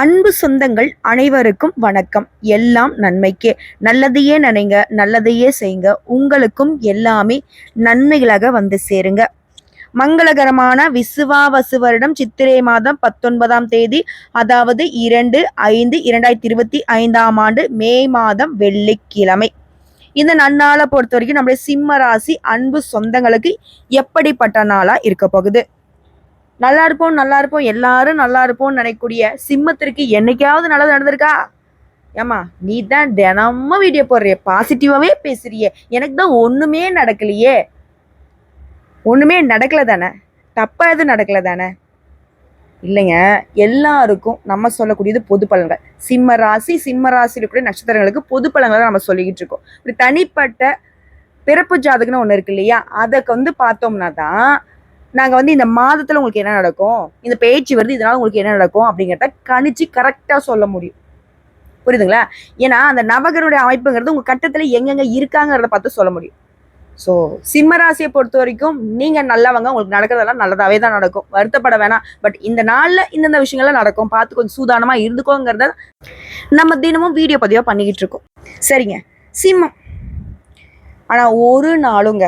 அன்பு சொந்தங்கள் அனைவருக்கும் வணக்கம். எல்லாம் நன்மைக்கே. நல்லதையே நினைங்க நல்லதையே செய்யுங்க. உங்களுக்கும் எல்லாமே நன்மைகளாக வந்து சேருங்க. மங்களகரமான விசுவாவசு வருடம் சித்திரை மாதம் பத்தொன்பதாம் தேதி அதாவது இரண்டு ஐந்து இரண்டாயிரத்தி இருபத்தி ஐந்தாம் ஆண்டு மே மாதம் வெள்ளிக்கிழமை. இந்த நன்னாளை பொறுத்த வரைக்கும் நம்முடைய சிம்ம ராசி அன்பு சொந்தங்களுக்கு எப்படிப்பட்ட நாளாக இருக்க போகுது? நல்லா இருப்போம் நல்லா இருப்போம் எல்லாரும் நல்லா இருப்போம்னு நினைக்கக்கூடிய சிம்மத்திற்கு என்னைக்காவது நல்லது நடந்திருக்கா? ஏமா நீ தான் தினமும் வீடியோ போடுறிய பாசிட்டிவாகவே பேசுறிய. எனக்கு தான் ஒன்றுமே நடக்கலையே. ஒன்றுமே நடக்கல தானே? தப்பாக எதுவும் நடக்கலை தானே? இல்லைங்க எல்லாருக்கும் நம்ம சொல்லக்கூடியது பொது பலன்கள். சிம்ம ராசி சிம்ம ராசியில் இருக்கக்கூடிய நட்சத்திரங்களுக்கு பொது பலன்களை நம்ம சொல்லிக்கிட்டு இருக்கோம். இப்படி தனிப்பட்ட பிறப்பு ஜாதகம்னு ஒன்று இருக்கு இல்லையா? அதை வந்து பார்த்தோம்னா தான் நாங்கள் வந்து இந்த மாதத்தில் உங்களுக்கு என்ன நடக்கும்? இந்த பேச்சு வருது இதனால் உங்களுக்கு என்ன நடக்கும்? அப்படிங்கிறத கணிச்சு கரெக்டாக சொல்ல முடியும். புரியுதுங்களா? ஏன்னா அந்த நபகருடைய அமைப்புங்கிறது உங்கள் கட்டத்தில் எங்கெங்கே இருக்காங்கிறத பார்த்து சொல்ல முடியும். ஸோ சிம்மராசியை பொறுத்த வரைக்கும் நீங்கள் நல்லவங்க உங்களுக்கு நடக்கிறதெல்லாம் நல்லதாகவே தான் நடக்கும். வருத்தப்பட வேணாம். பட் இந்த நாளில் இந்தந்த விஷயங்கள்லாம் நடக்கும். பார்த்து கொஞ்சம் சூதானமாக இருந்துக்கோங்கிறத நம்ம தினமும் வீடியோ பதிவாக பண்ணிக்கிட்டு இருக்கோம். சரிங்க. சிம்மம். ஆனால் ஒரு நாளுங்க.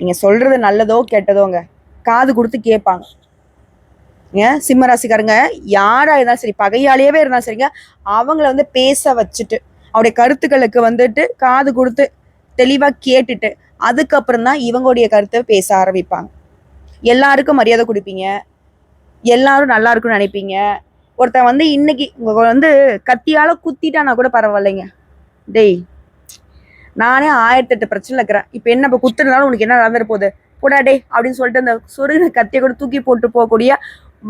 நீங்கள் சொல்கிறது நல்லதோ கெட்டதோங்க. காது கொடுத்து கேட்பாங்க. ஏன் சிம்ம ராசிக்காரங்க யாராக இருந்தாலும் சரி பகையாளியவே இருந்தாலும் சரிங்க அவங்கள வந்து பேச வச்சுட்டு அவருடைய கருத்துக்களுக்கு வந்துட்டு காது கொடுத்து தெளிவாக கேட்டுட்டு அதுக்கப்புறம் தான் இவங்களுடைய கருத்தை பேச ஆரம்பிப்பாங்க. எல்லாருக்கும் மரியாதை கொடுப்பீங்க. எல்லாரும் நல்லா இருக்கும்னு நினைப்பீங்க. ஒருத்தன் வந்து இன்னைக்கு உங்க வந்து கத்தியால குத்திட்டானா கூட பரவாயில்லைங்க. டெய் நானே ஆயிரத்தி எட்டு பிரச்சனை இருக்கிறேன். இப்போ என்ன இப்போ குத்துறதுனால உனக்கு என்ன நடந்துட்டு போகுது? போடாடே அப்படின்னு சொல்லிட்டு அந்த சொருகின கத்தியை கூட தூக்கி போட்டு போகக்கூடிய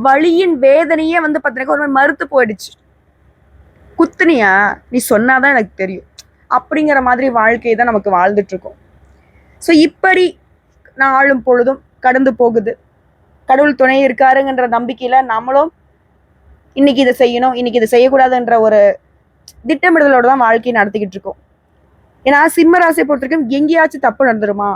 வழியின் வேதனையே வந்து பார்த்தீங்கன்னா ஒரு மாதிரி மறுத்து போயிடுச்சு. குத்துனியா? நீ சொன்னாதான் எனக்கு தெரியும். அப்படிங்கிற மாதிரி வாழ்க்கையை தான் நமக்கு வாழ்ந்துட்டு இருக்கோம் ஸோ இப்படி நாளும் பொழுதும் கடந்து போகுது. கடவுள் துணை இருக்காருங்கன்ற நம்பிக்கையில் நம்மளும் இன்னைக்கு இதை செய்யணும் இன்னைக்கு இதை செய்யக்கூடாதுன்ற ஒரு திட்டமிடுதலோட தான் வாழ்க்கையை நடத்திக்கிட்டு இருக்கோம் ஏன்னா சிம்ம ராசியை பொறுத்த வரைக்கும் எங்கேயாச்சும் தப்பு நடந்துருமா?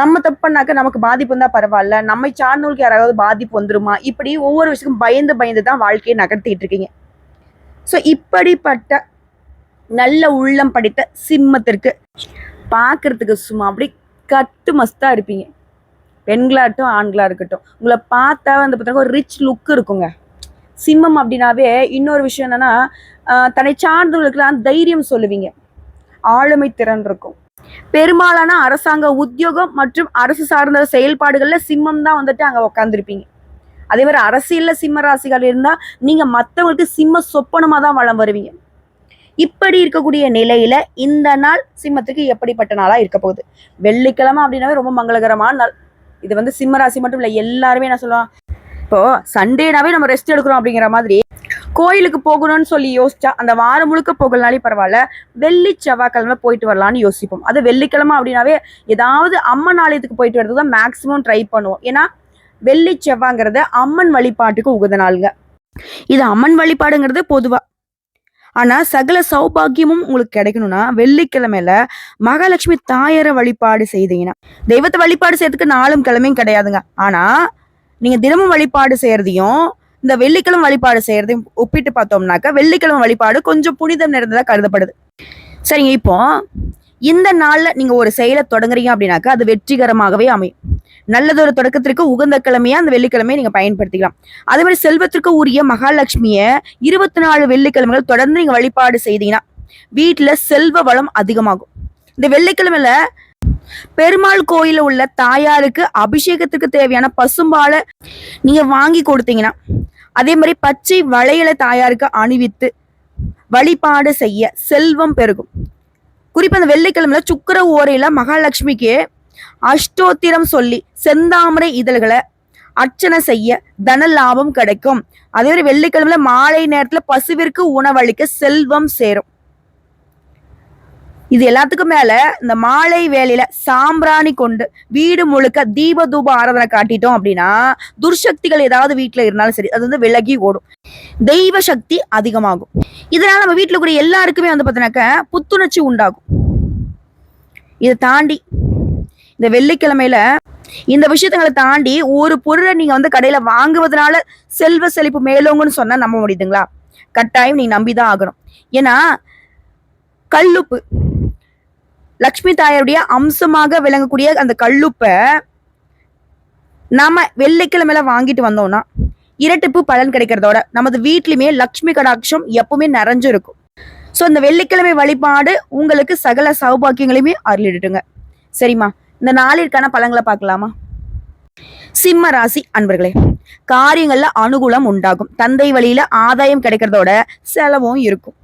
நம்ம தப்பு பண்ணாக்க நமக்கு பாதிப்பு இருந்தா பரவாயில்ல. நம்மை சார்ந்தவங்களுக்கு யாராவது பாதிப்பு வந்துருமா? இப்படி ஒவ்வொரு விஷயக்கும் பயந்து பயந்து தான் வாழ்க்கையை நகர்த்திட்டு இருக்கீங்க. ஸோ இப்படிப்பட்ட நல்ல உள்ளம் படித்த சிம்மத்திற்கு பார்க்கறதுக்கு சும்மா அப்படி கட்டு மஸ்தா இருப்பீங்க. பெண்களாகட்டும் ஆண்களா இருக்கட்டும். உங்களை பார்த்தா வந்து பார்த்தீங்கன்னா ஒரு ரிச் லுக் இருக்குங்க. சிம்மம் அப்படின்னாவே இன்னொரு விஷயம் என்னன்னா தன்னை சார்ந்தவர்களுக்கெல்லாம் தைரியம் சொல்லுவீங்க. ஆளுமை திறன் இருக்கும். பெரும்பாலான அரசாங்க உத்தியோகம் மற்றும் அரசு சார்ந்த செயல்பாடுகள்ல சிம்மம் தான் வந்துட்டு அங்க உக்காந்துருப்பீங்க. அதே மாதிரி அரசியல்ல சிம்ம ராசிகள் இருந்தா நீங்க மத்தவங்களுக்கு சிம்ம சொப்பனமாக தான் வளம் வருவீங்க. இப்படி இருக்கக்கூடிய நிலையில இந்த நாள் சிம்மத்துக்கு எப்படிப்பட்ட நாளா இருக்க போகுது? வெள்ளிக்கிழமை அப்படின்னாவே ரொம்ப மங்களகரமான நாள். இது வந்து சிம்ம ராசி மட்டும் இல்லை எல்லாருமே என்ன சொல்லுவாங்க? இப்போ சண்டேனாவே நம்ம ரெஸ்ட் எடுக்கிறோம் அப்படிங்கிற மாதிரி கோயிலுக்கு போகணும்னு சொல்லி யோசிச்சா அந்த வாரம் முழுக்க போகலனாலே பரவாயில்ல. வெள்ளி செவ்வாய்க்கிழமை போயிட்டு வரலாம்னு யோசிப்போம். அது வெள்ளிக்கிழமை அப்படின்னாவே ஏதாவது அம்மன் ஆலயத்துக்கு போயிட்டு வரதுக்கு தான் மேக்ஸிமம் ட்ரை பண்ணுவோம். ஏன்னா வெள்ளி செவ்வாங்கிறது அம்மன் வழிபாட்டுக்கு உகந்த நாளுங்க. இது அம்மன் வழிபாடுங்கிறது பொதுவா. ஆனா சகல சௌபாகியமும் உங்களுக்கு கிடைக்கணும்னா வெள்ளிக்கிழமையில மகாலட்சுமி தாயரை வழிபாடு செய்தீங்கன்னா தெய்வத்தை வழிபாடு செய்யறதுக்கு நாளும் கிழமையும் கிடையாதுங்க. ஆனா நீங்க தினமும் வழிபாடு செய்யறதையும் இந்த வெள்ளிக்கிழமை வழிபாடு செய்யறதையும் ஒப்பிட்டு பார்த்தோம்னாக்க வெள்ளிக்கிழமை வழிபாடு கொஞ்சம் புனிதம் நிறைந்ததா கருதப்படுது. சரிங்க இப்போ இந்த நாள்ல நீங்க ஒரு செயலை தொடங்குறீங்க அப்படின்னாக்கா அது வெற்றிகரமாகவே அமையும். நல்லதொரு தொடக்கத்திற்கு உகந்த கிழமையா அந்த வெள்ளிக்கிழமையை நீங்க பயன்படுத்திக்கலாம். அதே மாதிரி செல்வத்திற்கு உரிய மகாலட்சுமிய இருபத்தி நாலு வெள்ளிக்கிழமைகள் தொடர்ந்து நீங்க வழிபாடு செய்தீங்கன்னா வீட்டுல செல்வ வளம் அதிகமாகும். இந்த வெள்ளிக்கிழமையில பெருமாள் கோயில உள்ள தாயாருக்கு அபிஷேகத்துக்கு தேவையான பசும்பாலை நீங்க வாங்கி கொடுத்தீங்கன்னா அதே மாதிரி பச்சை வளையலை தாயாருக்கு அணிவித்து வழிபாடு செய்ய செல்வம் பெருகும். குறிப்பா அந்த வெள்ளிக்கிழமையில சுக்கர ஓரையில மகாலட்சுமிக்கு அஷ்டோத்திரம் சொல்லி செந்தாமரை இதழ்களை அர்ச்சனை செய்ய தன லாபம் கிடைக்கும். அதே மாதிரி வெள்ளிக்கிழமையில மாலை நேரத்துல பசுவிற்கு உணவளிக்க செல்வம் சேரும். இது எல்லாத்துக்கும் மேல இந்த மாலை வேலையில சாம்பிராணி கொண்டு வீடு முழுக்க தீப தூப ஆராதனை காட்டிட்டோம் அப்படின்னா துர்சக்திகள் ஏதாவது வீட்டுல இருந்தாலும் சரி அது வந்து விலகி ஓடும். தெய்வ சக்தி அதிகமாகும். இதனால நம்ம வீட்டுல கூடிய எல்லாருக்குமே வந்து பார்த்தீங்கன்னாக்க புத்துணர்ச்சி உண்டாகும். இதை தாண்டி இந்த வெள்ளிக்கிழமையில இந்த விஷயத்தங்களை தாண்டி ஒரு பொருளை நீங்க வந்து கடையில வாங்குவதனால செல்வ செழிப்பு மேலோங்கன்னு சொன்னா நம்ப முடியுதுங்களா? கட்டாயம் நீ நம்பிதான் ஆகணும். ஏன்னா கல்லுப்பு லக்ஷ்மி தாயாருடைய அம்சமாக விளங்கக்கூடிய அந்த கல்லுப்பை நாம வெள்ளிக்கிழமையில வாங்கிட்டு வந்தோம்னா இரட்டிப்பு பலன் கிடைக்கிறதோட நமது வீட்லையுமே லக்ஷ்மி கடாட்சம் எப்பவுமே நிறைஞ்சிருக்கும். ஸோ இந்த வெள்ளிக்கிழமை வழிபாடு உங்களுக்கு சகல சௌபாக்கியங்களையுமே அருளிடுங்க சரிம்மா இந்த நாளிற்கான பழங்களை பார்க்கலாமா? சிம்ம ராசி அன்பர்களே காரியங்கள்ல அனுகூலம் உண்டாகும். தந்தை வழியில ஆதாயம் கிடைக்கிறதோட செலவும் இருக்கும்.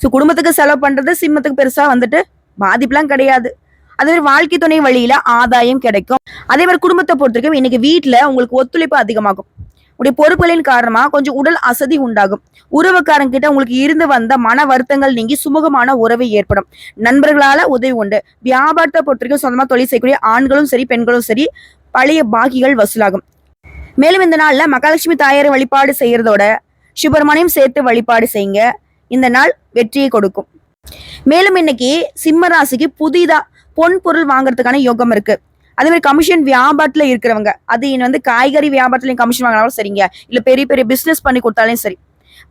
ஸோ குடும்பத்துக்கு செலவு பண்றது சிம்மத்துக்கு பெருசா வந்துட்டு பாதிப்புலாம் கிடையாது. அதே மாதிரி வாழ்க்கை துணை வழியில ஆதாயம் கிடைக்கும். அதே மாதிரி குடும்பத்தை பொறுத்திருக்கும் இன்னைக்கு வீட்டுல உங்களுக்கு ஒத்துழைப்பு அதிகமாகும். உடைய பொறுப்புகளின் காரணமா கொஞ்சம் உடல் அசதி உண்டாகும். உறவுக்காரங்க கிட்ட உங்களுக்கு இருந்து வந்த மன வருத்தங்கள் நீங்கி சுமூகமான உறவு ஏற்படும். நண்பர்களால உதவி உண்டு. வியாபாரத்தை பொறுத்தவரைக்கும் சொந்தமா தொழில் செய்யக்கூடிய ஆண்களும் சரி பெண்களும் சரி பழைய பாக்கிகள் வசூலாகும். மேலும் இந்த நாள்ல மகாலட்சுமி தாயாரை வழிபாடு செய்யறதோட சுப்பிரமணியம் சேர்த்து வழிபாடு செய்யுங்க. இந்த நாள் வெற்றியை கொடுக்கும். மேலும் இன்னைக்கு சிம்ம ராசிக்கு புதிதா பொன் பொருள் வாங்குறதுக்கான யோகம் இருக்கு. அதே மாதிரி கமிஷன் வியாபாரத்துல இருக்கிறவங்க அது வந்து காய்கறி வியாபாரத்துலயும் கமிஷன் வாங்கினாலும் சரிங்க. இல்ல பெரிய பெரிய பிசினஸ் பண்ணி கொடுத்தாலும் சரி.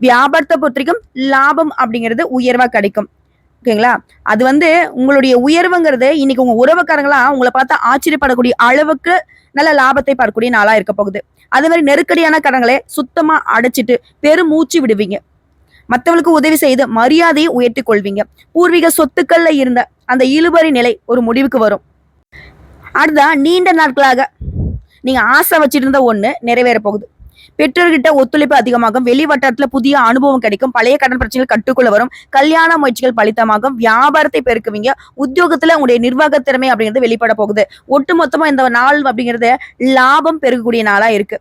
வியாபாரத்தை பொறுத்த வரைக்கும் லாபம் அப்படிங்கிறது உயர்வா கிடைக்கும். ஓகேங்களா? அது வந்து உங்களுடைய உயர்வுங்கிறது இன்னைக்கு உங்க உறவுக்காரங்களா உங்களை பார்த்தா ஆச்சரியப்படக்கூடிய அளவுக்கு நல்ல லாபத்தை பார்க்கக்கூடிய நாளா இருக்க போகுது. அதே மாதிரி நெருக்கடியான கடன்களை சுத்தமா அடைச்சிட்டு பெரும் மூச்சு விடுவீங்க. மற்றவங்களுக்கு உதவி செய்து மரியாதையை உயர்த்தி கொள்வீங்க. பூர்வீக சொத்துக்கள்ல இருந்த அந்த இழுபறி நிலை ஒரு முடிவுக்கு வரும். அடுத்தா நீண்ட நாட்களாக நீங்க ஆசை வச்சிட்டு இருந்த ஒண்ணு நிறைவேற போகுது. பெற்றோர்கிட்ட ஒத்துழைப்பு அதிகமாகும். வெளி வட்டாரத்துல புதிய அனுபவம் கிடைக்கும். பழைய கடன் பிரச்சனைகள் கட்டுக்குள்ள வரும். கல்யாண முயற்சிகள் பலித்தமாகும். வியாபாரத்தை பெருக்குவீங்க. உத்தியோகத்துல உங்களுடைய நிர்வாக திறமை அப்படிங்கிறது வெளிப்பட போகுது. ஒட்டுமொத்தமா இந்த நாள் அப்படிங்கிறது லாபம் பெருகக்கூடிய நாளா இருக்கு.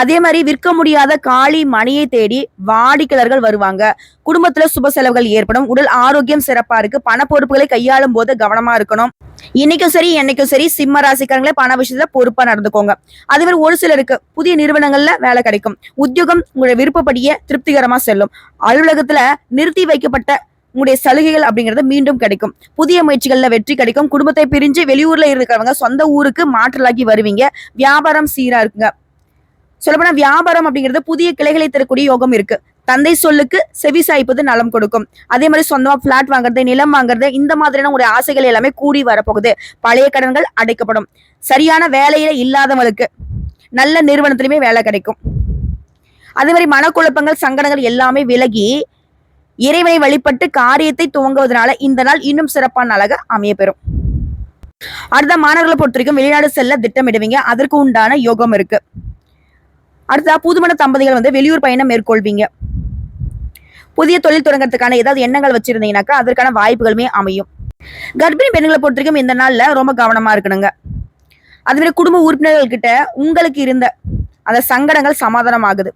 அதே மாதிரி விற்க முடியாத காளி மணியை தேடி வாடிக்கையாளர்கள் வருவாங்க. குடும்பத்துல சுப செலவுகள் ஏற்படும். உடல் ஆரோக்கியம் சிறப்பா இருக்கு. பண பொறுப்புகளை கையாளும் போது கவனமா இருக்கணும். இன்னைக்கும் சரி என்னைக்கும் சரி சிம்ம ராசிக்காரங்களே பண விஷயத்துல பொறுப்பா நடந்துக்கோங்க. அதே மாதிரி ஒரு சிலருக்கு புதிய நிறுவனங்கள்ல வேலை கிடைக்கும். உத்தியோகம் உங்களுடைய விருப்பப்படியே திருப்திகரமா செல்லும். அலுவலகத்துல நிறுத்தி வைக்கப்பட்ட உங்களுடைய சலுகைகள் அப்படிங்கிறது மீண்டும் கிடைக்கும். புதிய முயற்சிகள்ல வெற்றி கிடைக்கும். குடும்பத்தை பிரிஞ்சு வெளியூர்ல இருக்கிறவங்க சொந்த ஊருக்கு மாற்றலாகி வருவீங்க. வியாபாரம் சீரா இருக்குங்க. சொல்லப்போனா வியாபாரம் அப்படிங்கிறது புதிய கிளைகளை தரக்கூடிய யோகம் இருக்கு. தந்தை சொல்லுக்கு செவி சாய்ப்பது நலம் கொடுக்கும். அதே மாதிரி சொந்தமா பிளாட் வாங்குறது நிலம் வாங்குறது இந்த மாதிரியான ஒரு ஆசைகள் எல்லாமே கூடி வரப்போகுது. பழைய கடன்கள் அடைக்கப்படும். சரியான வேலையில இல்லாதவங்களுக்கு நல்ல நிறுவனத்திலுமே வேலை கிடைக்கும். அதே மாதிரி மனக்குழப்பங்கள் சங்கடங்கள் எல்லாமே விலகி இறைவனை வழிபட்டு காரியத்தை துவங்குவதனால இந்த நாள் இன்னும் சிறப்பான நாளாக அமைய பெறும் அடுத்த மாணவர்களை பொறுத்த வரைக்கும் வெளிநாடு செல்ல திட்டமிடுவீங்க. அதற்கு உண்டான யோகம் இருக்கு. அடுத்தா புதுமண தம்பதிகள் வந்து வெளியூர் பயணம் மேற்கொள்வீங்க. புதிய தொழில் தொடங்குறதுக்கான ஏதாவது எண்ணங்கள் வச்சிருந்தீங்கன்னாக்கா அதற்கான வாய்ப்புகளுமே அமையும். கர்ப்பிணி பெண்களை பொறுத்த வரைக்கும் இந்த நாள்ல ரொம்ப கவனமா இருக்கணுங்க. அதே மாதிரி குடும்ப உறுப்பினர்கள் கிட்ட உங்களுக்கு இருந்த அந்த சங்கடங்கள் சமாதானம் ஆகுது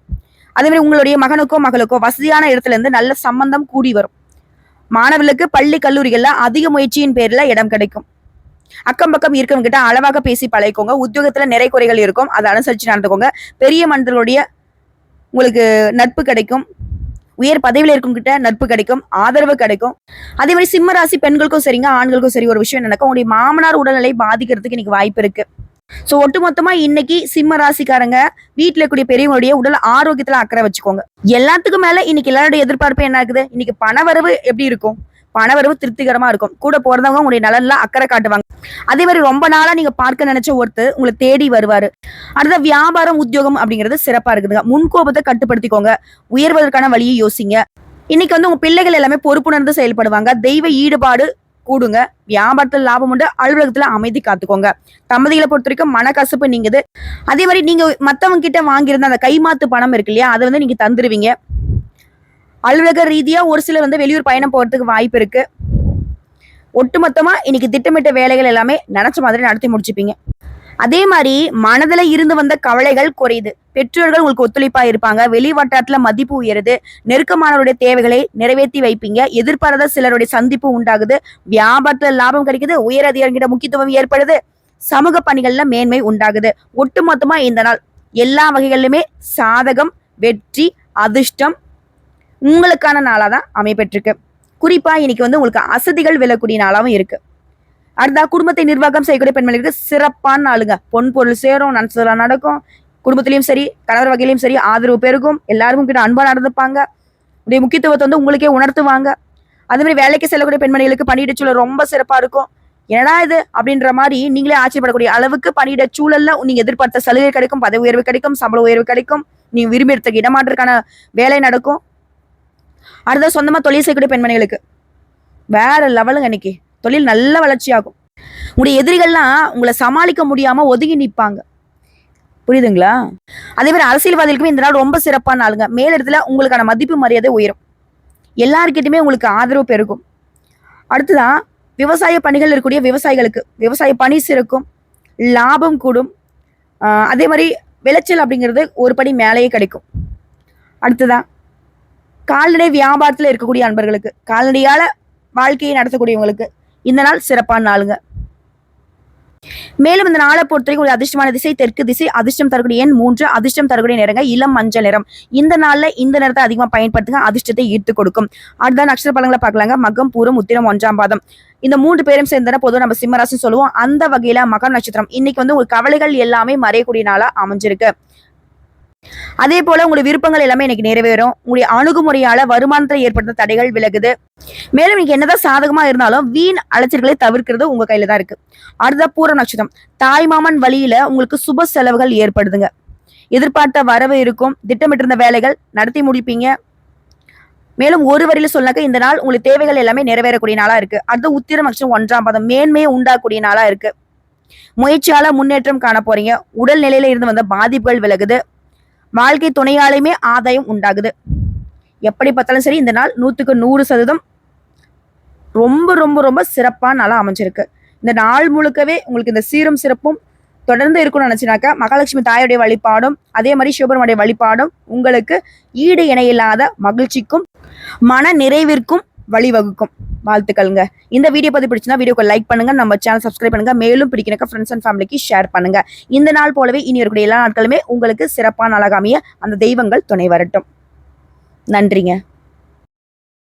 அதே மாதிரி உங்களுடைய மகனுக்கோ மகளுக்கோ வசதியான இடத்துல இருந்து நல்ல சம்பந்தம் கூடி வரும். மாணவர்களுக்கு பள்ளி கல்லூரிகள்ல அதிக முயற்சியின் பேர்ல இடம் கிடைக்கும். அக்கம் பக்கம் இருக்கவங்க கிட்ட அளவாக பேசி பழகிக்கோங்க. உத்தியோகத்துல நிறை குறைகள் இருக்கும். அதை அனுசரிச்சு நடந்துக்கோங்க. பெரிய மனிதர்களுடைய உங்களுக்கு நட்பு கிடைக்கும். உயர் பதவியில இருக்கும் கிட்ட நட்பு கிடைக்கும். ஆதரவு கிடைக்கும். அதே மாதிரி சிம்ம ராசி பெண்களுக்கும் சரிங்க ஆண்களுக்கும் சரி ஒரு விஷயம் நடக்கும்? உங்களுடைய மாமனார் உடல்நிலை பாதிக்கிறதுக்கு இன்னைக்கு வாய்ப்பு இருக்கு. ஸோ ஒட்டுமொத்தமாக இன்னைக்கு சிம்ம ராசிக்காரங்க வீட்டில் இருக்கக்கூடிய பெரியவங்களுடைய உடல் ஆரோக்கியத்துல அக்கறை வச்சுக்கோங்க. எல்லாத்துக்கும் மேல இன்னைக்கு எல்லாருடைய எதிர்பார்ப்பு என்ன இருக்குது? இன்னைக்கு பண வரவு எப்படி இருக்கும்? பணவரவு திருப்திகரமா இருக்கும். கூட போறதவங்க உங்களுடைய நலன்ல அக்கறை காட்டுவாங்க. அதே மாதிரி ரொம்ப நாளா நீங்க பார்க்க நினைச்ச ஒருத்தர் உங்களை தேடி வருவாரு. அடுத்த வியாபாரம் உத்தியோகம் அப்படிங்கிறது சிறப்பா இருக்குதுங்க. முன்கோபத்தை கட்டுப்படுத்திக்கோங்க. உயர்வதற்கான வழியை யோசிங்க. இன்னைக்கு வந்து உங்க பிள்ளைகள் எல்லாமே பொறுப்புணர்ந்து செயல்படுவாங்க. தெய்வ ஈடுபாடு கூடுங்க. வியாபாரத்தில் லாபம் உண்டு. அலுவலகத்துல அமைதி காத்துக்கோங்க. தம்பதிகளை பொறுத்த வரைக்கும் மனக்கசப்பு நீங்குது. அதே மாதிரி நீங்க மத்தவங்க கிட்ட வாங்கியிருந்த அந்த கைமாத்து பணம் இருக்கு இல்லையா? அதை வந்து நீங்க தந்துருவீங்க. அலுவலக ரீதியாக ஒரு சிலர் வந்து வெளியூர் பயணம் போகிறதுக்கு வாய்ப்பு இருக்கு. ஒட்டுமொத்தமாக இன்னைக்கு திட்டமிட்ட வேலைகள் எல்லாமே நினச்ச மாதிரி நடத்தி முடிச்சுப்பீங்க. அதே மாதிரி மனதில் இருந்து வந்த கவலைகள் குறையுது. பெற்றோர்கள் உங்களுக்கு ஒத்துழைப்பாக இருப்பாங்க. வெளி வட்டாரத்தில் மதிப்பு உயருது. நெருக்கமானவருடைய தேவைகளை நிறைவேற்றி வைப்பீங்க. எதிர்பாராத சிலருடைய சந்திப்பு உண்டாகுது. வியாபாரத்தில் லாபம் கிடைக்குது. உயர் அதிகாரிகிட்ட முக்கியத்துவம் ஏற்படுது. சமூக பணிகளில் மேன்மை உண்டாகுது. ஒட்டுமொத்தமாக இந்த நாள் எல்லா வகைகளிலுமே சாதகம் வெற்றி அதிர்ஷ்டம் உங்களுக்கான நாளாக தான் அமைப்பெற்றிருக்கு குறிப்பாக இன்னைக்கு வந்து உங்களுக்கு அசதிகள் விழக்கூடிய நாளாகவும் இருக்கு. அடுத்தா குடும்பத்தை நிர்வாகம் செய்யக்கூடிய பெண்மணிகளுக்கு சிறப்பான நாளுங்க. பொன் பொருள் சேரும் நன்சலாம் நடக்கும். குடும்பத்திலையும் சரி கணவர் வகையிலையும் சரி ஆதரவு பெருகும். எல்லாருக்கும் கிட்ட அன்பாக நடந்துப்பாங்க. உடைய முக்கியத்துவத்தை வந்து உங்களுக்கே உணர்த்துவாங்க. அதே மாதிரி வேலைக்கு செல்லக்கூடிய பெண்மணிகளுக்கு பணியிட சூழல் ரொம்ப சிறப்பாக இருக்கும். என்னடா இது? அப்படின்ற மாதிரி நீங்களே ஆச்சரியப்படக்கூடிய அளவுக்கு பணியிட சூழல்ல நீங்க எதிர்பார்த்த சலுகை கிடைக்கும் பதவி உயர்வு கிடைக்கும் சம்பள உயர்வு கிடைக்கும். நீ விரும்பி எடுத்த வேலை நடக்கும். அடுத்த சொந்தமாக தொழில் செய்யக்கூடிய பெண்மணிகளுக்கு. வேற லெவலுங்க இன்னைக்கு. தொழில் நல்ல வளர்ச்சியாகும். உங்களுடைய எதிரிகள்லாம் உங்களை சமாளிக்க முடியாமல் ஒதுங்கி நிற்பாங்க புரியுதுங்களா? அதே மாதிரி அரசியல்வாதிகளுக்குமே இந்த நாள் ரொம்ப சிறப்பான ஆளுங்க மேலிடத்துல உங்களுக்கான மதிப்பு மரியாதை உயரும். எல்லாருக்கிட்டையுமே உங்களுக்கு ஆதரவு பெருகும். அடுத்ததான் விவசாய பணிகள் இருக்கக்கூடிய விவசாயிகளுக்கு. விவசாய பணி சிறக்கும். லாபம் கூடும். அதே மாதிரி விளைச்சல் அப்படிங்கிறது ஒரு படி மேலேயே கிடைக்கும். அடுத்ததான் கால்நடை வியாபாரத்தில் இருக்கக்கூடிய அன்பர்களுக்கு கால்நடையால வாழ்க்கையை நடத்தக்கூடியவங்களுக்கு இந்த நாள் சிறப்பான நாளுங்க. மேலும் இந்த நாளை பொறுத்தவரைக்கும் ஒரு அதிர்ஷ்டமான திசை தெற்கு திசை அதிர்ஷ்டம் தரக்கூடிய எண் மூன்று அதிர்ஷ்டம் தரக்கூடிய நிறங்க இளம் மஞ்சள் நிறம். இந்த நாள்ல இந்த நிறத்தை அதிகமா பயன்படுத்துங்க அதிர்ஷ்டத்தை ஈர்த்து கொடுக்கும். அடுத்த நட்சத்திர பலங்களை பார்க்கலாங்க. மகம் பூரம் உத்திரம் ஒன்றாம் பாதம். இந்த மூன்று பேரும் சேர்ந்தன பொதுவாக நம்ம சிம்மராசின்னு சொல்லுவோம். அந்த வகையில மகம் நட்சத்திரம். இன்னைக்கு வந்து ஒரு கவலைகள் எல்லாமே மறையக்கூடிய நாளா அமைஞ்சிருக்கு. அதே போல உங்களுடைய விருப்பங்கள் எல்லாமே இன்னைக்கு நிறைவேறும். உங்களுடைய அணுகுமுறையால வருமானத்தை ஏற்படுத்த தடைகள் விலகுது. மேலும் இன்னைக்கு என்னதான் சாதகமா இருந்தாலும் வீண் அலைச்சல்களை தவிர்க்கிறது உங்க கையில தான் இருக்கு. அடுத்த பூர நட்சத்திரம். தாய்மாமன் வழியில உங்களுக்கு சுப செலவுகள் ஏற்படுதுங்க. எதிர்பார்த்த வரவு இருக்கும். திட்டமிட்டிருந்த வேலைகள் நடத்தி முடிப்பீங்க. மேலும் ஒரு வரியில சொன்னாக்க இந்த நாள் உங்களுக்கு தேவைகள் எல்லாமே நிறைவேறக்கூடிய நாளா இருக்கு. அடுத்த உத்திரம் நட்சத்திரம் ஒன்றாம் பதம். மேன்மையை உண்டாக்கூடிய நாளா இருக்கு. முயற்சியால முன்னேற்றம் காண போறீங்க. உடல் நிலையில இருந்து வந்த பாதிப்புகள் விலகுது. வாழ்க்கை துணையாலையுமே ஆதாயம் உண்டாகுது. எப்படி பார்த்தாலும் சரி இந்த நாள் நூற்றுக்கு நூறு சதவீதம் ரொம்ப ரொம்ப ரொம்ப சிறப்பான நாளாக அமைஞ்சிருக்கு. இந்த நாள் முழுக்கவே உங்களுக்கு இந்த சீரும் சிறப்பும் தொடர்ந்து இருக்கும்னு நினச்சினாக்கா மகாலட்சுமி தாயுடைய வழிபாடும் அதே மாதிரி சிவபெருமானுடைய வழிபாடும் உங்களுக்கு ஈடு இணையில்லாத மகிழ்ச்சிக்கும் மன நிறைவிற்கும் வழிவகுக்கும். வாழ்த்துக்கள்ங்க. இந்த வீடியோ பற்றி பிடிச்சிருந்தா வீடியோக்கு லைக் பண்ணுங்க நம்ம சேனல் சப்ஸ்கிரைப் பண்ணுங்க மேலும் பிடிக்கிறக்க ஃப்ரெண்ட்ஸ் அண்ட் ஃபேமிலிக்கு ஷேர் பண்ணுங்க. இந்த நாள் போலவே இனி இருக்கக்கூடிய எல்லா நாட்களுமே உங்களுக்கு சிறப்பான அழகாமிய அந்த தெய்வங்கள் துணை வரட்டும். நன்றிங்க.